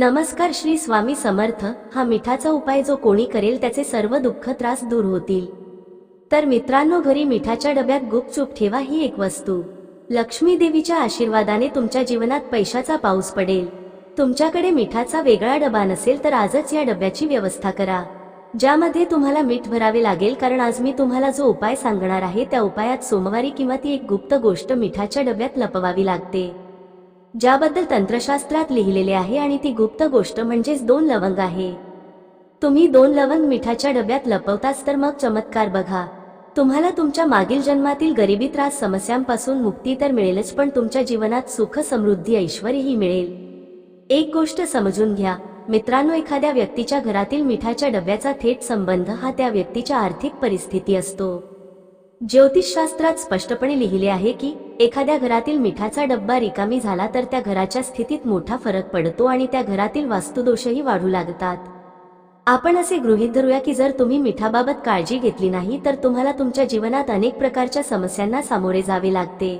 नमस्कार श्री स्वामी समर्थ. हा मिठाचा उपाय जो कोणी करेल त्याचे सर्व दुःख त्रास दूर होतील. तर मित्रांनो घरी मिठाच्या डब्यात गुपचूप ठेवा ही एक वस्तू. लक्ष्मी देवीच्या आशीर्वादाने तुमच्या जीवनात पैशाचा पाऊस पडेल. तुमच्याकडे मिठाचा वेगळा डबा नसेल तर आजच या डब्याची व्यवस्था करा. ज्यामध्ये तुम्हाला मीठ भरावे लागेल कारण आज मी तुम्हाला जो उपाय सांगणार आहे त्या उपायात सोमवारी किंवा ती एक गुप्त गोष्ट मिठाच्या डब्यात लपवावी लागते. ज्याबद्दल तंत्रशास्त्रात लिहिलेले आहे आणि ती गुप्त गोष्ट म्हणजेच दोन लवंग आहे. तुम्ही दोन लवंग मिठाच्या डब्यात लपवताच तर मग चमत्कार बघा. तुम्हाला तुमच्या मागील जन्मातील गरिबी त्रास समस्यांपासून मुक्ती तर मिळेलच पण तुमच्या जीवनात सुख समृद्धी ऐश्वर्यही मिळेल. एक गोष्ट समजून घ्या. मित्रांनो एखाद्या व्यक्तीच्या घरातील मिठाच्या डब्याचा थेट संबंध हा त्या व्यक्तीच्या आर्थिक परिस्थिती असतो. ज्योतिषशास्त्रात स्पष्टपणे लिहिले आहे की एखाद्या घरातील मिठाचा डब्बा रिकामी झाला तर त्या घराच्या स्थितीत मोठा फरक पडतो आणि त्या घरातील वास्तुदोषही वाढू लागतात. आपण असे गृहीत धरूया की जर तुम्ही मिठाबाबत काळजी घेतली नाही तर तुम्हाला तुमच्या जीवनात अनेक प्रकारच्या समस्यांना सामोरे जावे लागते.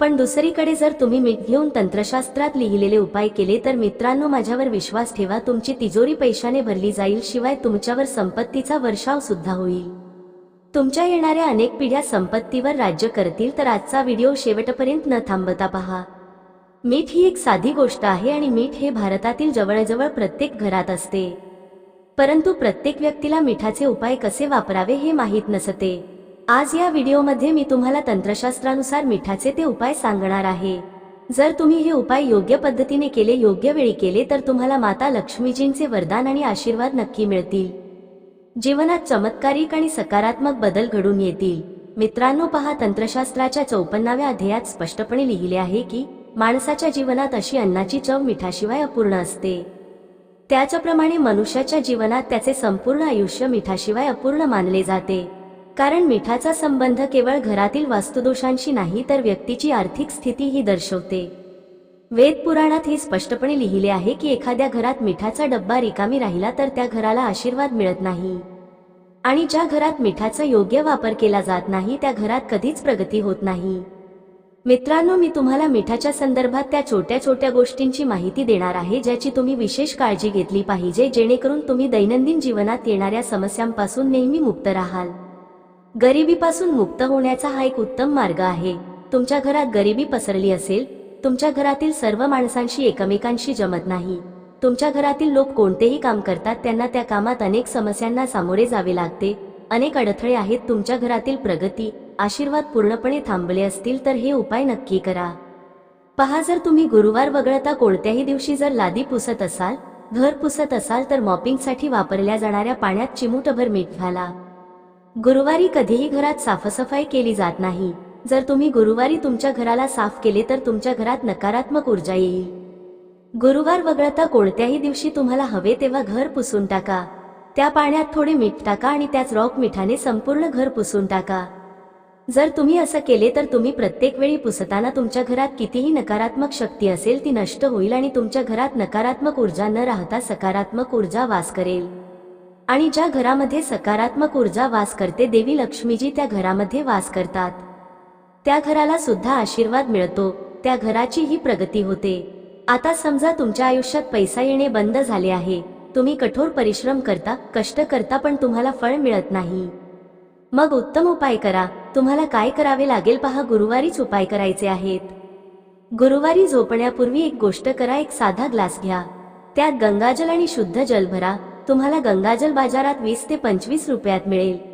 पण दुसरीकडे जर तुम्ही मीठ घेऊन तंत्रशास्त्रात लिहिलेले उपाय केले तर मित्रांनो माझ्यावर विश्वास ठेवा तुमची तिजोरी पैशाने भरली जाईल शिवाय तुमच्यावर संपत्तीचा वर्षाव सुद्धा होईल. तुमच्या येणाऱ्या अनेक पिढ्या संपत्तीवर राज्य करतील तर आजचा व्हिडिओ शेवटपर्यंत न थांबता पहा. मीठ ही एक साधी गोष्ट आहे आणि मीठ हे भारतातील जवळजवळ प्रत्येक घरात असते. परंतु प्रत्येक व्यक्तीला मिठाचे उपाय कसे वापरावे हे माहीत नसते. आज या व्हिडिओमध्ये मी तुम्हाला तंत्रशास्त्रानुसार मिठाचे ते उपाय सांगणार आहे. जर तुम्ही हे उपाय योग्य पद्धतीने केले योग्य वेळी केले तर तुम्हाला माता लक्ष्मीजींचे वरदान आणि आशीर्वाद नक्की मिळतील. जीवनात चमत्कारिक आणि सकारात्मक बदल घडून येतील. मित्रांनो पहा तंत्रशास्त्राच्या चौपन्नाव्या अध्यायात स्पष्टपणे लिहिले आहे की माणसाच्या जीवनात अशी अन्नाची चव मिठाशिवाय अपूर्ण असते. त्याच्याप्रमाणे मनुष्याच्या जीवनात त्याचे संपूर्ण आयुष्य मिठाशिवाय अपूर्ण मानले जाते. कारण मिठाचा संबंध केवळ घरातील वास्तुदोषांशी नाही तर व्यक्तीची आर्थिक स्थिती ही दर्शवते. वेद पुराणात हे स्पष्टपणे लिहिले आहे की एखाद्या घरात मिठाचा डब्बा रिकामी राहिला तर त्या घराला आशीर्वाद मिळत नाही. आणि ज्या घरात मिठाचा योग्य वापर केला जात नाही त्या घरात कधीच प्रगती होत नाही. मित्रांनो मी तुम्हाला मिठाच्या संदर्भात त्या छोट्या छोट्या गोष्टींची माहिती देणार आहे ज्याची तुम्ही विशेष काळजी घेतली पाहिजे जेणेकरून तुम्ही दैनंदिन जीवनात येणाऱ्या समस्यांपासून नेहमी मुक्त राहाल. गरिबीपासून मुक्त होण्याचा हा एक उत्तम मार्ग आहे. तुमच्या घरात गरिबी पसरली असेल तुमच्या घरातील सर्व माणसांशी एकमेकांशी जमत नाही. तुमच्या घरातील लोक कोणतेही काम करतात त्यांना त्या कामात अनेक समस्यांना सामोरे जावे लागते. अनेक अडथळे आहेत तुमच्या घरातील प्रगती आशीर्वाद पूर्णपणे थांबले असतील तर हे उपाय नक्की करा. पहा जर तुम्ही गुरुवार वगळता कोणत्याही दिवशी जर लादी पुसत असाल घर पुसत असाल तर मॉपिंगसाठी वापरल्या जाणाऱ्या पाण्यात चिमूटभर मीठ घाला. गुरुवारी कधीही घरात साफसफाई केली जात नाही. जर तुम्ही गुरुवारी तुमच्या घराला साफ केले तर तुमच्या घरात नकारात्मक ऊर्जा येईल. गुरुवार वगळता कोणत्याही दिवशी तुम्हाला हवे तेव्हा घर पुसून टाका. त्या पाण्यात थोडे मीठ टाका आणि त्याच रॉक मिठाने संपूर्ण घर पुसून टाका. जर तुम्ही असं केले तर तुम्ही प्रत्येक वेळी पुसताना तुमच्या घरात कितीही नकारात्मक शक्ती असेल ती नष्ट होईल आणि तुमच्या घरात नकारात्मक ऊर्जा न राहता सकारात्मक ऊर्जा वास करेल. आणि ज्या घरामध्ये सकारात्मक ऊर्जा वास करते देवी लक्ष्मीजी त्या घरामध्ये वास करतात. त्या घराला सुद्धा आशीर्वाद मिळतो. त्या घराची ही प्रगती होते. आता समजा तुमच्या आयुष्यात पैसा येणे बंद झाले आहे. तुम्ही कठोर परिश्रम करता कष्ट करता पण तुम्हाला फळ मिळत नाही. मग उत्तम उपाय करा. तुम्हाला काय करावे लागेल पहा गुरुवारीच उपाय करायचे आहेत. गुरुवारी झोपण्यापूर्वी एक गोष्ट करा एक साधा ग्लास घ्या. त्यात गंगाजल आणि शुद्ध जल भरा. तुम्हाला गंगाजल बाजारात वीस ते पंचवीस रुपयात मिळेल.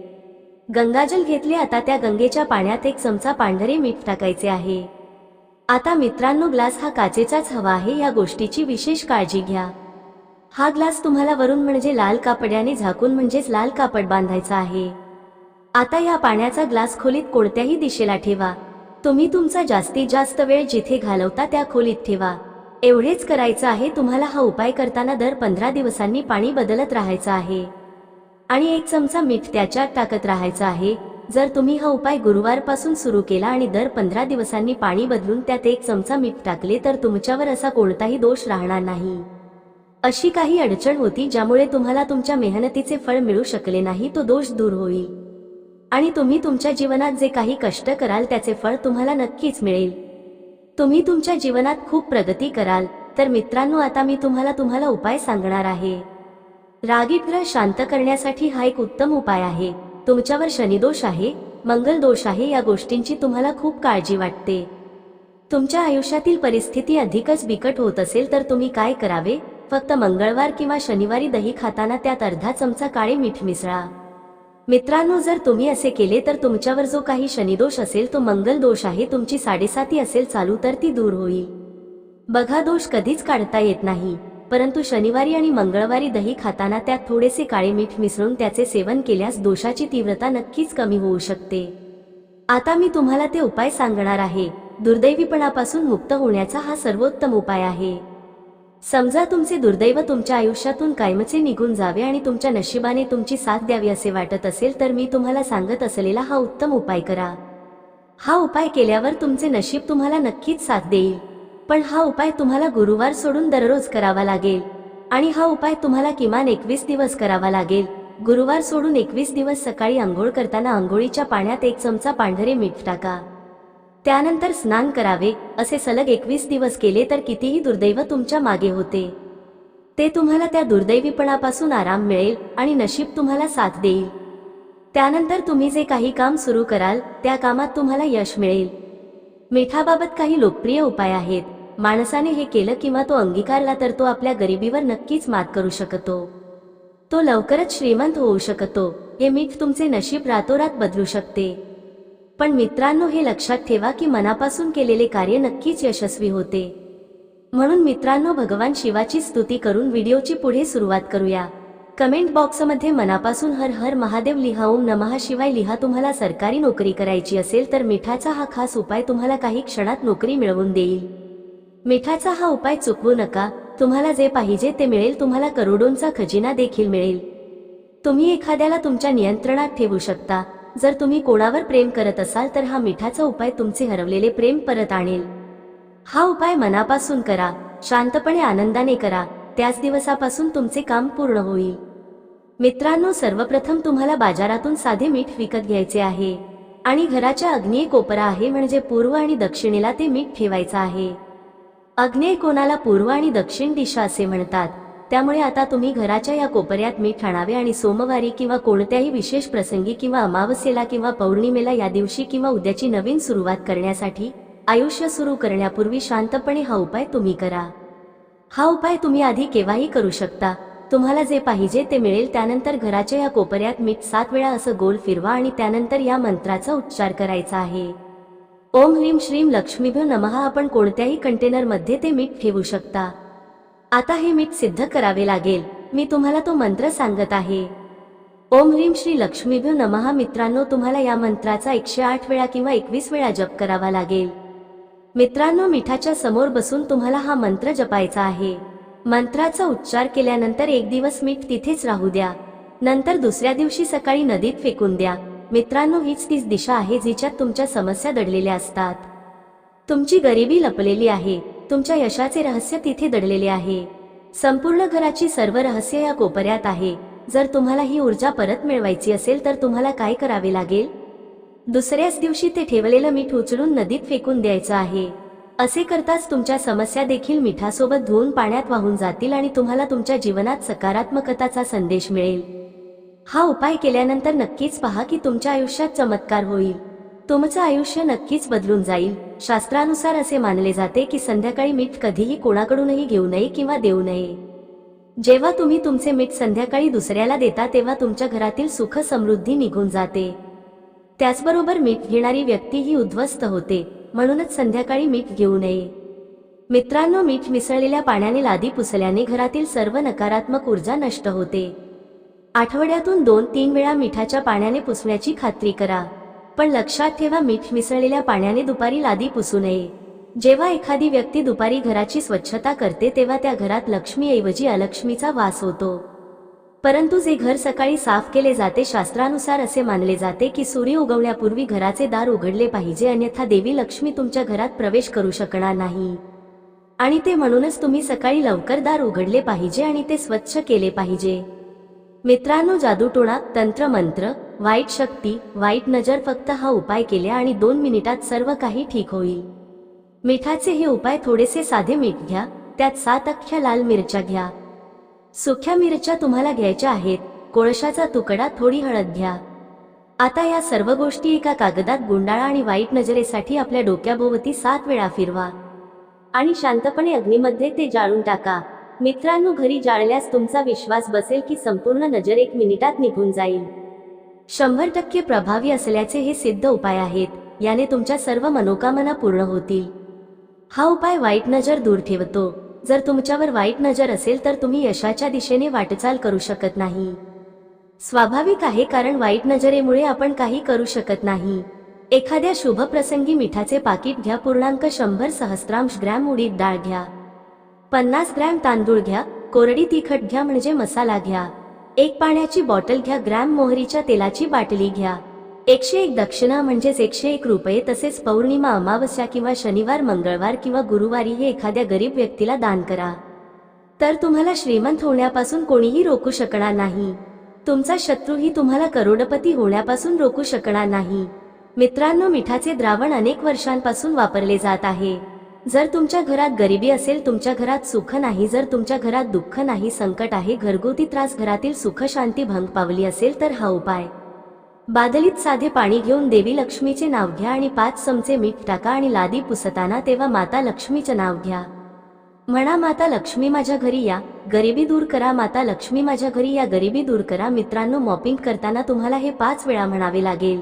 गंगाजल घेतले आता त्या गंगेच्या पाण्यात एक चमचा पांढरे मीठ टाकायचे आहे. आता मित्रांनो ग्लास हा काचेचाच हवा आहे या गोष्टीची विशेष काळजी घ्या. हा ग्लास तुम्हाला वरून म्हणजे लाल कापड्याने झाकून म्हणजेच लाल कापड बांधायचा आहे. आता या पाण्याचा ग्लास खोलीत कोणत्याही दिशेला ठेवा. तुम्ही तुमचा जास्तीत जास्त वेळ जिथे घालवता त्या खोलीत ठेवा. एवढेच करायचं आहे तुम्हाला हा उपाय करताना दर पंधरा दिवसांनी पाणी बदलत राहायचं आहे. आणि एक चमचा मीठ त्याच्यात टाकत राहायचं आहे. जर तुम्ही हा उपाय गुरुवारपासून सुरू केला आणि दर पंधरा दिवसांनी पाणी बदलून त्यात एक चमचा मीठ टाकले तर तुमच्यावर असा कोणताही दोष राहणार नाही. अशी काही अडचण होती ज्यामुळे तुम्हाला तुमच्या मेहनतीचे फळ मिळू शकले नाही तो दोष दूर होईल. आणि तुम्ही तुमच्या जीवनात जे काही कष्ट कराल त्याचे फळ तुम्हाला नक्कीच मिळेल. तुम्ही तुमच्या जीवनात खूप प्रगती कराल. तर मित्रांनो आता मी तुम्हाला तुम्हाला उपाय सांगणार आहे. रागी ग्रह शांत करण्यासाठी हा एक उत्तम उपाय आहे. तुमच्यावर शनिदोष आहे मंगल दोष आहे या गोष्टींची तुम्हाला खूप काळजी वाटते. तुमच्या आयुष्यातील परिस्थिती अधिकच बिकट होत असेल तर तुम्ही काय करावे? फक्त मंगळवार किंवा शनिवारी दही खाताना त्यात अर्धा चमचा काळे मीठ मिसळा. मित्रांनो जर तुम्ही असे केले तर तुमच्यावर जो काही शनिदोष असेल तो मंगल दोष आहे तुमची साडेसाती असेल चालू तर ती दूर होईल. बघा दोष कधीच काढता येत नाही. परंतु शनिवारी आणि मंगळवारी दही खाताना त्यात थोडेसे काळे मीठ मिसळून त्याचे सेवन केल्यास दोषाची तीव्रता नक्कीच कमी होऊ शकते. आता मी तुम्हाला ते उपाय सांगणार आहे. दुर्दैवीपणापासून मुक्त होण्याचा हा सर्वोत्तम उपाय आहे. समजा तुमचे दुर्दैव तुमच्या आयुष्यातून कायमचे निघून जावे आणि तुमच्या नशिबाने तुमची साथ द्यावी असे वाटत असेल तर मी तुम्हाला सांगत असलेला हा उत्तम उपाय करा. हा उपाय केल्यावर तुमचे नशीब तुम्हाला नक्कीच साथ देईल. पण हा उपाय तुम्हाला गुरुवार सोडून दररोज करावा लागेल. आणि हा उपाय तुम्हाला किमान एकवीस दिवस करावा लागेल. गुरुवार सोडून एकवीस दिवस सकाळी आंघोळ करताना आंघोळीच्या पाण्यात एक चमचा पांढरे मीठ टाका. त्यानंतर स्नान करावे असे सलग एकवीस दिवस केले तर कितीही दुर्दैव तुमच्या मागे होते. ते तुम्हाला त्या दुर्दैवीपणापासून आराम मिळेल आणि नशीब तुम्हाला साथ देईल. त्यानंतर तुम्ही जे काही काम सुरू कराल त्या कामात तुम्हाला यश मिळेल. मिठाबाबत काही लोकप्रिय उपाय आहेत. माणसाने हे केलं किंवा तो अंगीकारला तर तो आपल्या गरिबीवर नक्कीच मात करू शकतो. तो लवकरच श्रीमंत होऊ शकतो हे मीठ तुमचे नशीब रातोरात बदलू शकते. पण मित्रांनो हे लक्षात ठेवा की मनापासून केलेले कार्य नक्कीच यशस्वी होते. म्हणून मित्रांनो भगवान शिवाची स्तुती करून व्हिडिओची पुढे सुरुवात करूया. कमेंट बॉक्समध्ये मनापासून हर हर महादेव लिहा ओम नमहा शिवाय लिहा. तुम्हाला सरकारी नोकरी करायची असेल तर मिठाचा हा खास उपाय तुम्हाला काही क्षणात नोकरी मिळवून देईल. मिठाचा हा उपाय चुकवू नका. तुम्हाला जे पाहिजे ते मिळेल. तुम्हाला करोडोंचा खजिना देखील मिळेल. तुम्ही एखाद्याला तुमच्या नियंत्रणात ठेवू शकता. जर तुम्ही कोणावर प्रेम करत असाल तर हा मिठाचा उपाय तुमचे हरवलेले प्रेम परत आणेल. हा उपाय मनापासून करा. शांतपणे आनंदाने करा. त्याच दिवसापासून तुमचे काम पूर्ण होईल. मित्रांनो सर्वप्रथम तुम्हाला बाजारातून साधे मीठ विकत घ्यायचे आहे. आणि घराच्या अग्नीय कोपरा आहे म्हणजे पूर्व आणि दक्षिणेला ते मीठ ठेवायचं आहे. अग्नेय कोणाला पूर्व आणि दक्षिण दिशा असे म्हणतात. त्यामुळे आता तुम्ही घराच्या या कोपऱ्यात मीठ आणावे आणि सोमवारी किंवा कोणत्याही विशेष प्रसंगी किंवा अमावस्येला किंवा पौर्णिमेला या दिवशी किंवा उद्याची नवीन सुरुवात करण्यासाठी आयुष्य सुरू करण्यापूर्वी शांतपणे हा उपाय तुम्ही करा. हा उपाय तुम्ही आधी केव्हाही करू शकता. तुम्हाला जे पाहिजे ते मिळेल त्यानंतर घराच्या या कोपऱ्यात मीठ सात वेळा असं गोल फिरवा आणि त्यानंतर या मंत्राचा उच्चार करायचा आहे. ओम ह्रीम श्रीम लक्ष्मीभ्यो नमः. आपण कोणत्याही कंटेनरमध्ये ते मीठ ठेवू शकता. आता हे मीठ सिद्ध करावे लागेल. मी तुम्हाला तो मंत्र सांगत आहे. ओम ह्रीम श्री लक्ष्मीभ्यो नमहा मित्रांनो तुम्हाला या मंत्राचा एकशे आठ वेळा किंवा एकवीस वेळा जप करावा लागेल. मित्रांनो मिठाच्या समोर बसून तुम्हाला हा मंत्र जपायचा आहे. मंत्राचा उच्चार केल्यानंतर एक दिवस मीठ तिथेच राहू द्या. नंतर दुसऱ्या दिवशी सकाळी नदीत फेकून द्या. मित्रांनो हीच तीच दिशा आहे जिच्यात तुमच्या समस्या दडलेल्या असतात. तुमची गरिबी लपलेली आहे. तुमच्या यशाचे रहस्य तिथे दडलेले आहे. संपूर्ण घराची सर्व रहस्य या कोपऱ्यात आहे. जर तुम्हाला ही ऊर्जा परत मिळवायची असेल तर तुम्हाला काय करावे लागेल? दुसऱ्याच दिवशी ते ठेवलेलं मीठ उचलून नदीत फेकून द्यायचं आहे. असे करताच तुमच्या समस्या देखील मिठासोबत धुवून पाण्यात वाहून जातील आणि तुम्हाला तुमच्या जीवनात सकारात्मकताचा संदेश मिळेल. हा उपाय केल्यानंतर नक्कीच पहा की तुमच्या आयुष्यात चमत्कार होईल. तुमचं आयुष्य नक्कीच बदलून जाईल. शास्त्रानुसार असे मानले जाते की संध्याकाळी मीठ कधीही कोणाकडूनही घेऊ नये किंवा देऊ नये. जेव्हा तुम्ही तुमचे मीठ संध्याकाळी दुसऱ्याला देता तेव्हा तुमच्या घरातील सुख समृद्धी निघून जाते. त्याचबरोबर मीठ घेणारी व्यक्ती ही उद्ध्वस्त होते म्हणूनच संध्याकाळी मीठ घेऊ नये. मित्रांनो मीठ मिसळलेल्या पाण्याने लादी पुसल्याने घरातील सर्व नकारात्मक ऊर्जा नष्ट होते. आठवड्यातून दोन तीन वेळा मिठाच्या पाण्याने पुसण्याची खात्री करा. पण लक्षात ठेवा मीठ मिसळलेल्या पाण्याने दुपारी लादी पुसू नये. जेव्हा एखादी व्यक्ती दुपारी घराची स्वच्छता करते तेव्हा त्या घरात लक्ष्मीऐवजी अलक्ष्मीचा वास होतो. परंतु जे घर सकाळी साफ केले जाते शास्त्रानुसार असे मानले जाते की सूर्य उगवण्यापूर्वी घराचे दार उघडले पाहिजे अन्यथा देवी लक्ष्मी तुमच्या घरात प्रवेश करू शकणार नाही. आणि ते म्हणूनच तुम्ही सकाळी लवकर दार उघडले पाहिजे आणि ते स्वच्छ केले पाहिजे. मित्रांनो जादूटोणा तंत्र मंत्र वाईट शक्ती वाईट नजर फक्त हा उपाय केल्या आणि दोन मिनिटात सर्व काही ठीक होईल. मिठाचे हे उपाय थोडेसे साधे मीठ घ्या त्यात सात अख्ख्या लाल मिरच्या घ्या. सुख्या मिरच्या तुम्हाला घ्यायच्या आहेत कोळशाचा तुकडा थोडी हळद घ्या. आता या सर्व गोष्टी एका कागदात गुंडाळा आणि वाईट नजरेसाठी आपल्या डोक्याभोवती सात वेळा फिरवा. आणि शांतपणे अग्नीमध्ये ते जाळून टाका. मित्रांनो घरी जाळल्यास तुमचा विश्वास बसेल की संपूर्ण नजर एक मिनिटात निघून जाईल. शंभर टक्के प्रभावी असल्याचे हे सिद्ध उपाय आहेत याने तुमच्या सर्व मनोकामना पूर्ण होतील. हा उपाय वाईट नजर दूर ठेवतो. जर तुमच्यावर वाईट नजर असेल तर तुम्ही यशाच्या दिशेने वाटचाल करू शकत नाही. स्वाभाविक आहे कारण वाईट नजरेमुळे आपण काही करू शकत नाही. एखाद्या शुभ प्रसंगी मिठाचे पाकिट घ्या पूर्णांक शंभर सहस्त्रांश ग्रॅम उडीद डाळ घ्या. पन्नास ग्रॅम तांदूळ घ्या कोरडी तिखट घ्या म्हणजे मसाला घ्या. एक पाण्याची बॉटल घ्या ग्रॅम मोहरीच्या तेलाची बाटली घ्या. एकशे एक दक्षिणा म्हणजेच एकशे एक रुपये तसेच पौर्णिमा अमावस्या किंवा शनिवार मंगळवार किंवा गुरुवारी हे एखाद्या गरीब व्यक्तीला दान करा. तर तुम्हाला श्रीमंत होण्यापासून कोणीही रोखू शकणार नाही. तुमचा शत्रूही तुम्हाला करोडपती होण्यापासून रोखू शकणार नाही. मित्रांनो मिठाचे द्रावण अनेक वर्षांपासून वापरले जात आहे. जर तुमच्या घरात गरिबी असेल तुमच्या घरात सुख नाही जर तुमच्या घरात दुःख नाही संकट आहे घरगुती त्रास घरातील सुख शांती भंग पावली असेल तर हा उपाय. बादलीत साधे पाणी घेऊन देवी लक्ष्मीचे नाव घ्या आणि पाच चमचे मीठ टाका आणि लादी पुसताना तेव्हा माता लक्ष्मीचे नाव घ्या. म्हणा माता लक्ष्मी माझ्या घरी या. गरिबी दूर करा. माता लक्ष्मी माझ्या घरी या. गरिबी दूर करा. मित्रांनो मॉपिंग करताना तुम्हाला हे पाच वेळा म्हणावे लागेल.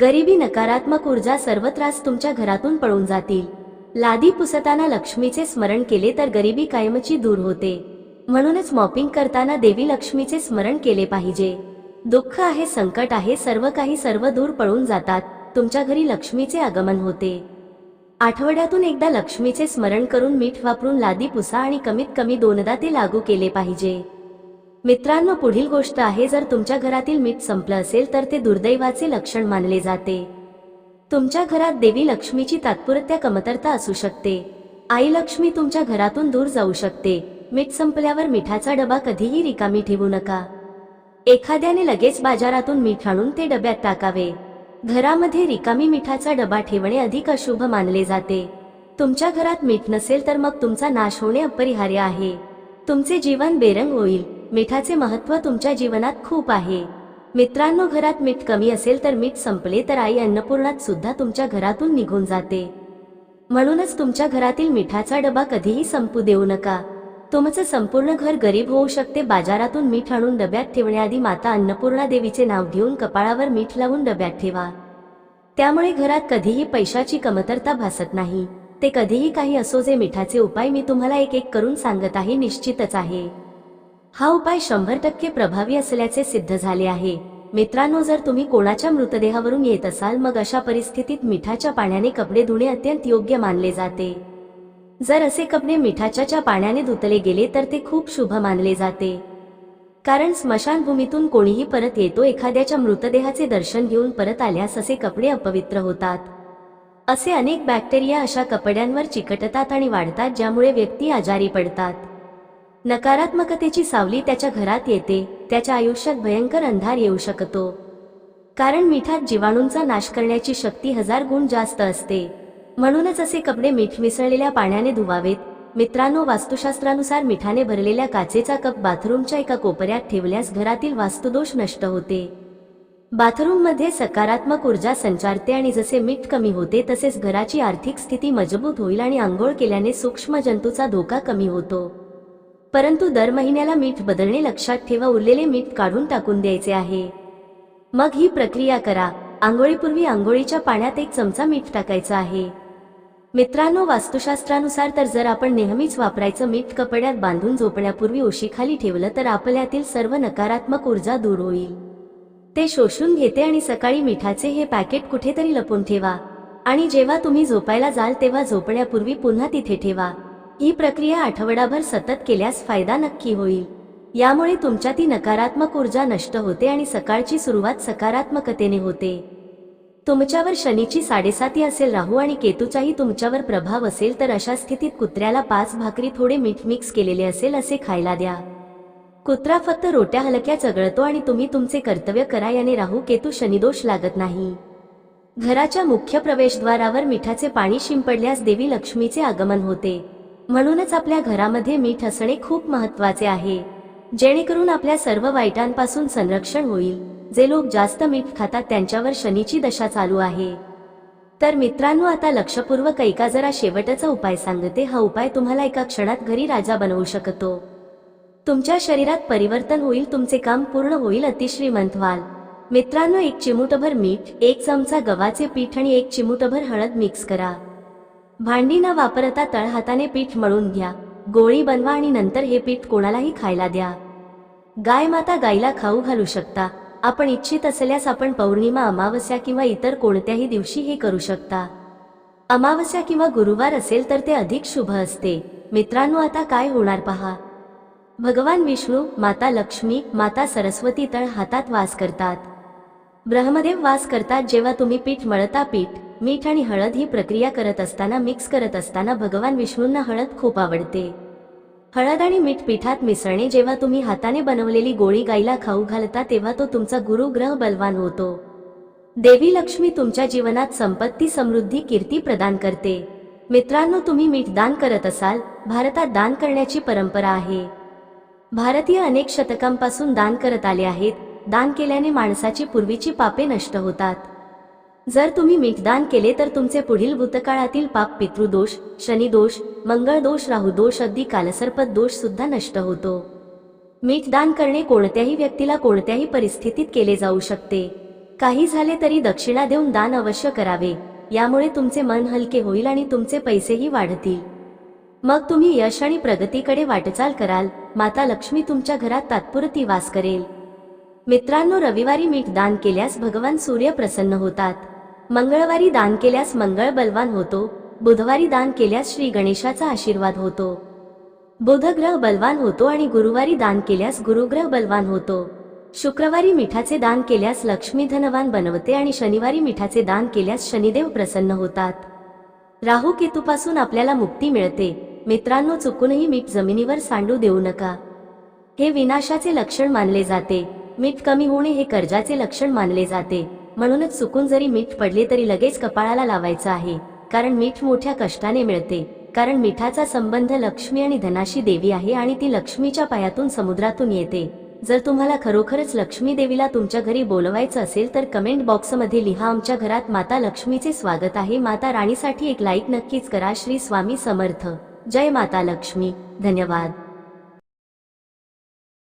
गरिबी नकारात्मक ऊर्जा सर्व त्रास तुमच्या घरातून पळून जातील. लादी पुसताना लक्ष्मीचे स्मरण केले तर गरिबी कायमची दूर होते. म्हणूनच मॉपिंग करताना देवी लक्ष्मीचे स्मरण केले पाहिजे. दुःख आहे संकट आहे सर्व काही सर्व दूर पळून जातात. तुमच्या घरी लक्ष्मीचे आगमन होते. आठवड्यातून एकदा लक्ष्मीचे स्मरण करून मीठ वापरून लादी पुसा आणि कमीत कमी दोनदा ते लागू केले पाहिजे. मित्रांनो पुढील गोष्ट आहे जर तुमच्या घरातील मीठ संपलं असेल तर ते दुर्दैवाचे लक्षण मानले जाते. तुमच्या घरात देवी लक्ष्मीची तात्पुरत्या कमतरता असू शकते. आई लक्ष्मी तुमच्या घरातून दूर जाऊ शकते. मीठ संपल्यावर मिठाचा डबा कधीही रिकामी ठेवू नका. एखाद्याने लगेच बाजारातून मीठ आणून ते डब्यात टाकावे. घरामध्ये रिकामी मिठाचा डबा ठेवणे अधिक अशुभ मानले जाते. तुमच्या घरात मीठ नसेल तर मग तुमचा नाश होणे अपरिहार्य आहे. तुमचे जीवन बेरंग होईल. मिठाचे महत्त्व तुमच्या जीवनात खूप आहे. मित्रांनो घरात मीठ कमी असेल तर मीठ संपले तर आई अन्नपूर्णात सुद्धा तुमच्या घरातून निघून जाते. म्हणूनच तुमच्या घरातील मिठाचा डबा कधीही संपू देऊ नका. तुमचं संपूर्ण घर गरीब होऊ शकते. बाजारातून मीठ आणून डब्यात ठेवण्याआधी माता अन्नपूर्णा देवीचे नाव घेऊन कपाळावर मीठ लावून डब्यात ठेवा. त्यामुळे घरात कधीही पैशाची कमतरता भासत नाही. ते कधीही काही असो जे मिठाचे उपाय मी तुम्हाला एक एक करून सांगत आहे निश्चितच आहे. हा उपाय शंभर टक्के प्रभावी असल्याचे सिद्ध झाले आहे. मित्रांनो जर तुम्ही कोणाच्या मृतदेहावरून येत असाल मग अशा परिस्थितीत मिठाच्या पाण्याने कपडे धुणे अत्यंत योग्य मानले जाते. जर असे कपडे मिठाच्या पाण्याने धुतले गेले तर ते खूप शुभ मानले जाते. कारण स्मशानभूमीतून कोणीही परत येतो एखाद्याच्या मृतदेहाचे दर्शन घेऊन परत आल्यास असे कपडे अपवित्र होतात. असे अनेक बॅक्टेरिया अशा कपड्यांवर चिकटतात आणि वाढतात ज्यामुळे व्यक्ती आजारी पडतात. नकारात्मकतेची सावली त्याच्या घरात येते त्याच्या आयुष्यात भयंकर अंधार येऊ शकतो. कारण मिठात जीवाणूंचा नाश करण्याची शक्ती हजार गुण जास्त असते. म्हणूनच असे कपडे मीठ मिसळलेल्या पाण्याने धुवावेत. मित्रांनो वास्तुशास्त्रानुसार मिठाने भरलेल्या काचेचा कप बाथरूमच्या एका कोपऱ्यात ठेवल्यास घरातील वास्तुदोष नष्ट होते. बाथरूममध्ये सकारात्मक ऊर्जा संचारते आणि जसे मीठ कमी होते तसेच घराची आर्थिक स्थिती मजबूत होईल आणि आंघोळ केल्याने सूक्ष्म जंतूचा धोका कमी होतो. परंतु दर महिन्याला मीठ बदलणे लक्षात ठेवा उरलेले मीठ काढून टाकून द्यायचे आहे. मग ही प्रक्रिया करा. आंघोळीपूर्वी आंघोळीच्या पाण्यात एक चमचा मीठ टाकायचा आहे. मित्रांनो वास्तुशास्त्रानुसार तर जर आपण नेहमीच वापरायचं मीठ कपड्यात बांधून झोपण्यापूर्वी उशीखाली ठेवलं तर आपल्यातील सर्व नकारात्मक ऊर्जा दूर होईल. ते शोषून घेते आणि सकाळी मिठाचे हे पॅकेट कुठेतरी लपून ठेवा. आणि जेव्हा तुम्ही झोपायला जाल तेव्हा झोपण्यापूर्वी पुन्हा तिथे ठेवा. ही प्रक्रिया आठवडाभर सतत केल्यास फायदा नक्की होईल. यामुळे तुमच्या ती नकारात्मक ऊर्जा नष्ट होते आणि सकाळची सुरुवात सकारात्मकतेने होते. तुमच्यावर शनीची साडेसाती असेल राहू आणि केतूचाही तुमच्यावर प्रभाव असेल तर अशा स्थितीत कुत्र्याला पाच भाकरी थोडे मीठ मिक्स केलेले असेल असे खायला द्या. कुत्रा फक्त रोट्या हलक्या चगळतो आणि तुम्ही तुमचे कर्तव्य करा याने राहू केतू शनिदोष लागत नाही. घराच्या मुख्य प्रवेशद्वारावर मिठाचे पाणी शिंपडल्यास देवी लक्ष्मीचे आगमन होते. म्हणूनच आपल्या घरामध्ये मीठ असणे खूप महत्त्वाचे आहे. जेणेकरून आपल्या सर्व वाईटांपासून संरक्षण होईल. जे लोक जास्त मीठ खातात त्यांच्यावर शनीची दशा चालू आहे. तर मित्रांनो आता लक्षपूर्वक ऐका जरा शेवटचा उपाय सांगते. हा उपाय तुम्हाला एका क्षणात घरी राजा बनवू शकतो. तुमच्या शरीरात परिवर्तन होईल तुमचे काम पूर्ण होईल अतिश्रीमंत व्हाल. मित्रांनो एक चिमूटभर मीठ एक चमचा गव्हाचे पीठ आणि एक चिमूटभर हळद मिक्स करा. भांडी न वापरता तळहाताने पीठ मळून घ्या. गोळी बनवा आणि नंतर हे पीठ कोणालाही खायला द्या. गाय माता गायला खाऊ घालू शकता. आपण इच्छित असल्यास आपण पौर्णिमा अमावस्या किंवा इतर कोणत्याही दिवशी हे करू शकता. अमावस्या किंवा गुरुवार असेल तर ते अधिक शुभ असते. मित्रांनो आता काय होणार पहा. भगवान विष्णू माता लक्ष्मी माता सरस्वती तळ हातात वास करतात. ब्रह्मदेव वास करतात जेव्हा तुम्ही पीठ मळता पीठ. मीठ आणि हळद ही प्रक्रिया करत असताना मिक्स करत असताना भगवान विष्णूंना हळद खूप आवडते. हळद आणि मीठ पिठात मिसळणे जेव्हा तुम्ही हाताने बनवलेली गोळी गाईला खाऊ घालता तेव्हा तो तुमचा गुरु ग्रह बलवान होतो. देवी लक्ष्मी तुमच्या जीवनात संपत्ती समृद्धी कीर्ती प्रदान करते. मित्रांनो तुम्ही मीठ दान करत असाल भारतात दान करण्याची परंपरा आहे. भारतीय अनेक शतकांपासून दान करत आले आहेत दान केल्याने माणसाची पूर्वीची पापे नष्ट होतात. जर तुम्ही मीठ दान केले तर तुमचे पुढील भूतकाळातील पाप पितृदोष शनिदोष मंगळदोष राहुदोष अगदी कालसर्पत दोष सुद्धा नष्ट होतो. मीठ दान करणे कोणत्याही व्यक्तीला कोणत्याही परिस्थितीत केले जाऊ शकते. काही झाले तरी दक्षिणा देऊन दान अवश्य करावे. यामुळे तुमचे मन हलके होईल आणि तुमचे पैसेही वाढतील. मग तुम्ही यश आणि प्रगतीकडे वाटचाल कराल. माता लक्ष्मी तुमच्या घरात तात्पुरती वास करेल. मित्रांनो रविवारी मीठ दान केल्यास भगवान सूर्य प्रसन्न होतात. मंगळवारी दान केल्यास मंगळ बलवान होतो बुधवारी दान केल्यास श्री गणेशाचा आशीर्वाद होतो. बुधग्रह बलवान होतो आणि गुरुवारी दान केल्यास गुरुग्रह बलवान होतो. शुक्रवारी मिठाचे दान केल्यास लक्ष्मी धनवान बनवते आणि शनिवारी मिठाचे दान केल्यास शनिदेव प्रसन्न होतात. राहू केतूपासून आपल्याला मुक्ती मिळते. मित्रांनो चुकूनही मीठ जमिनीवर सांडू देऊ नका. हे विनाशाचे लक्षण मानले जाते. मीठ कमी होणे हे कर्जाचे लक्षण मानले जाते. म्हणूनच चुकून जरी मीठ पडले तरी लगेच कपाळाला लावायचं आहे. कारण मीठ मोठ्या कष्टाने मिळते. कारण मिठाचा संबंध लक्ष्मी आणि धनाशी देवी आहे आणि ती लक्ष्मीच्या पायातून समुद्रातून येते. जर तुम्हाला खरोखरच लक्ष्मी देवीला तुमच्या घरी बोलवायचं असेल तर कमेंट बॉक्समध्ये लिहा आमच्या घरात माता लक्ष्मीचे स्वागत आहे. माता राणीसाठी एक लाईक नक्कीच करा. श्री स्वामी समर्थ. जय माता लक्ष्मी. धन्यवाद.